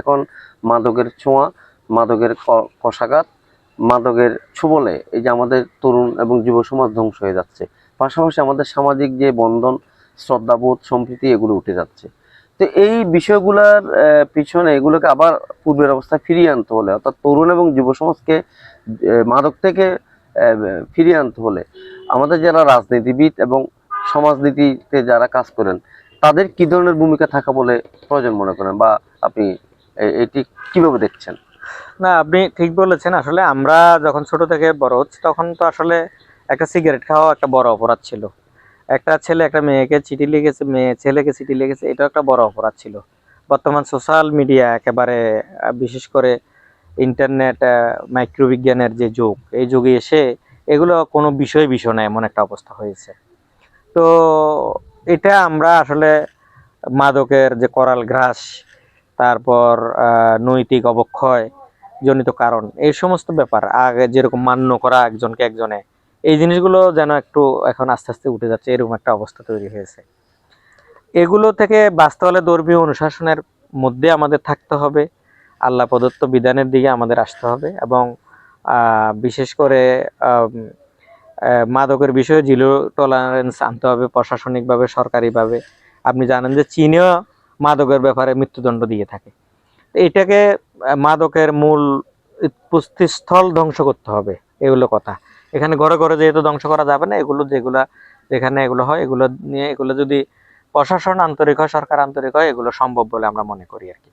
এখন মাদকের ছোঁয়া, মাদকের কষাঘাত, মাদকের ছুবলে, এই যে আমাদের তরুণ এবং যুব সমাজ ধ্বংস হয়ে যাচ্ছে। পাশাপাশি আমাদের সামাজিক যে বন্ধন, শ্রদ্ধাবোধ, সম্প্রীতি, এগুলো উঠে যাচ্ছে। তো এই বিষয়গুলোর পিছনে এগুলোকে আবার পূর্বের অবস্থায় ফিরিয়ে আনতে হলে, অর্থাৎ তরুণ এবং যুব সমাজকে মাদক থেকে ফিরিয়ে আনতে হলে, আমাদের যারা রাজনীতিবিদ এবং সমাজনীতিতে যারা কাজ করেন, তাদের কি ধরনের ভূমিকা থাকা বলে প্রয়োজন মনে করেন? বা আপনি এটি কীভাবে দেখছেন? না, আপনি ঠিক বলেছেন। আসলে আমরা যখন ছোট থেকে বড় হচ্ছি, তখন তো আসলে একটা সিগারেট খাওয়া একটা বড় অপরাধ ছিল। একটা ছেলে একটা মেয়েকে চিঠি লিখেছে, মেয়ে ছেলেকে চিঠি লিখেছে, এটাও একটা বড় অপরাধ ছিল। বর্তমান সোশ্যাল মিডিয়া একেবারে বিশেষ করে ইন্টারনেট মাইক্রোবিজ্ঞানের যে যুগ, এই যুগে এসে এগুলো কোনো বিষয় বিষয় না, এমন একটা অবস্থা হয়েছে। তো এটা আমরা আসলে মাদকের যে করাল ঘ্রাস তারপর নৈতিক অবক্ষয়, জনিত কারণ, এই সমস্ত ব্যাপার, আগে যেরকম মান্য করা একজনকে একজনে, এই জিনিসগুলো যেন একটু এখন আস্তে আস্তে উঠে যাচ্ছে, এরকম একটা অবস্থা তৈরি হয়েছে। এগুলো থেকে বাঁচতে হলে ধর্মীয় অনুশাসনের মধ্যে আমাদের থাকতে হবে, আল্লাহ প্রদত্ত বিধানের দিকে আমাদের আসতে হবে এবং বিশেষ করে মাদকের বিষয়ে জিরো টলারেন্স আনতে হবে প্রশাসনিকভাবে, সরকারিভাবে। আপনি জানেন যে চীনেও মাদকের ব্যাপারে মৃত্যুদণ্ড দিয়ে থাকে। এটাকে মাদকের মূল পুষ্টিস্থল ধ্বংস করতে হবে, এগুলো কথা। এখানে ঘরে ঘরে যেহেতু ধ্বংস করা যাবে না, এগুলো যেগুলা যেখানে এগুলো হয়, এগুলো নিয়ে, এগুলো যদি প্রশাসন আন্তরিক হয়, সরকার আন্তরিক হয়, এগুলো সম্ভব বলে আমরা মনে করি আর কি।